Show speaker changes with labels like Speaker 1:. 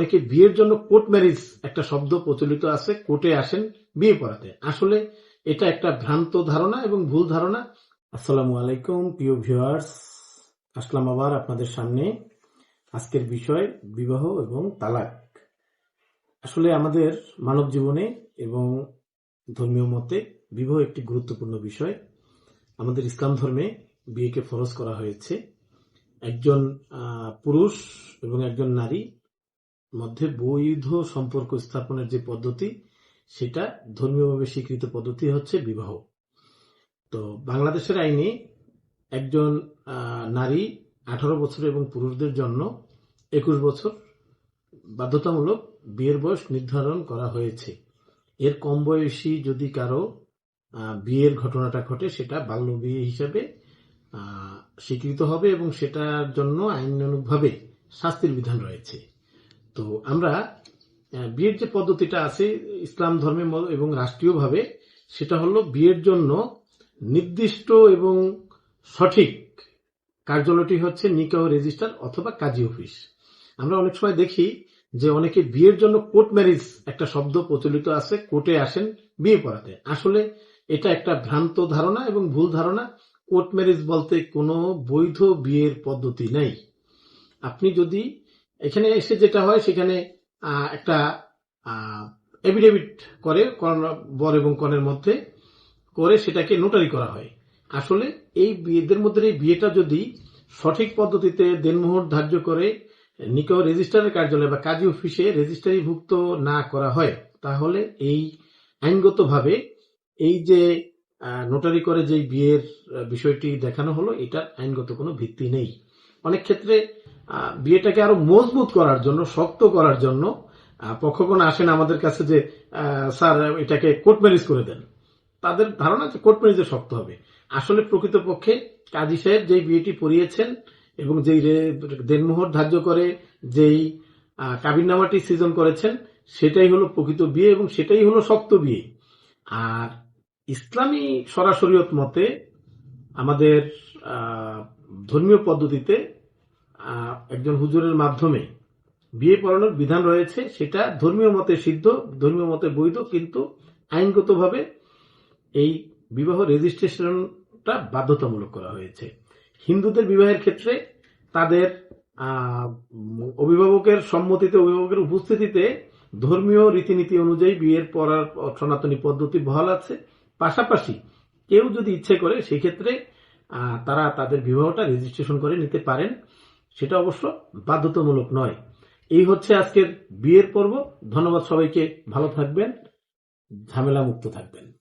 Speaker 1: অনেকে বিয়ের জন্য কোর্ট ম্যারেজ একটা শব্দ প্রচলিত আছে, কোর্টে আসেন, বিয়ে করাতে। আসলে এটা একটা ভ্রান্ত ধারণা এবং ভুল ধারণা। আসসালামু আলাইকুম, প্রিয় ভিউয়ার্স। আসলাম আবার আপনাদের সামনে। আজকের বিষয় বিবাহ এবং তালাক। আসলে আমাদের মানব জীবনে এবং ধর্মীয় মতে বিবাহ একটি গুরুত্বপূর্ণ বিষয়। আমাদের ইসলাম ধর্মে বিয়েকে ফরজ করা হয়েছে। একজন পুরুষ এবং একজন নারী মধ্যে বৈধ সম্পর্ক স্থাপনের যে পদ্ধতি, সেটা ধর্মীয়ভাবে স্বীকৃত পদ্ধতি হচ্ছে বিবাহ। তো বাংলাদেশের আইনে একজন নারী আঠারো বছর এবং পুরুষদের জন্য একুশ বছর বাধ্যতামূলক বিয়ের বয়স নির্ধারণ করা হয়েছে। এর কম বয়সী যদি কারও বিয়ের ঘটনাটা ঘটে, সেটা বাল্য বিয়ে হিসাবে স্বীকৃত হবে এবং সেটার জন্য আইনানুগভাবে শাস্তির বিধান রয়েছে। তো আমরা বিয়ের যে পদ্ধতিটা আছে ইসলাম ধর্মে এবং রাষ্ট্রীয়ভাবে, সেটা হলো বিয়ের জন্য নির্দিষ্ট এবং সঠিক কার্যালয়টি হচ্ছে নিকাহ রেজিস্টার অথবা কাজী অফিস। আমরা অনেক সময় দেখি যে অনেকে বিয়ের জন্য কোর্ট ম্যারেজ একটা শব্দ প্রচলিত আছে, কোর্টে আসেন বিয়ে করাতে। আসলে এটা একটা ভ্রান্ত ধারণা এবং ভুল ধারণা। কোর্ট ম্যারেজ বলতে কোনো বৈধ বিয়ের পদ্ধতি নেই। আপনি যদি এখানে এসে যেটা হয়, সেখানে একটা এভিডেভিট করে বর এবং কনের মধ্যে করে সেটাকে নোটারি করা হয়। আসলে এই বিয়েদের মধ্যে এই বিয়েটা যদি সঠিক পদ্ধতিতে দেনমোহর ধার্য করে নিকো রেজিস্ট্রারের কার্যালয় বা কাজী অফিসে রেজিস্ট্রারিভুক্ত না করা হয়, তাহলে এই আইনগতভাবে এই যে নোটারি করে যে বিয়ের বিষয়টি দেখানো হলো, এটার আইনগত কোনো ভিত্তি নেই। অনেক ক্ষেত্রে বিয়েটাকে আরও মজবুত করার জন্য শক্ত করার জন্য পক্ষগণ আসেন আমাদের কাছে যে স্যার এটাকে কোর্ট ম্যারেজ করে দেন। তাদের ধারণা যে কোর্ট ম্যারেজে শক্ত হবে। আসলে প্রকৃতপক্ষে কাজী সাহেব যেই বিয়েটি পড়িয়েছেন এবং যেই দেনমোহর ধার্য করে যেই আহ, কাবিননামাটি সৃজন করেছেন সেটাই হলো প্রকৃত বিয়ে এবং সেটাই হলো শক্ত বিয়ে। আর ইসলামী সরাসরিয়ত মতে আমাদের ধর্মীয় পদ্ধতিতে একজন হুজুরের মাধ্যমে বিয়ে পড়ানোর বিধান রয়েছে, সেটা ধর্মীয় মতে সিদ্ধ, ধর্মীয় মতে বৈধ, কিন্তু আইনগতভাবে এই বিবাহ রেজিস্ট্রেশনটা বাধ্যতামূলক করা হয়েছে। হিন্দুদের বিবাহের ক্ষেত্রে তাদের অভিভাবকের সম্মতিতে, অভিভাবকের উপস্থিতিতে ধর্মীয় রীতিনীতি অনুযায়ী বিয়ের পড়ার সনাতনী পদ্ধতি বহাল আছে। পাশাপাশি কেউ যদি ইচ্ছে করে, সেক্ষেত্রে তারা তাদের বিবাহটা রেজিস্ট্রেশন করে নিতে পারেন। সেটা অবশ্য বাধ্যতামূলক নয়। এই হচ্ছে আজকের বিয়ের পর্ব। ধন্যবাদ সবাইকে। ভালো থাকবেন। ঝামেলা মুক্ত থাকবেন।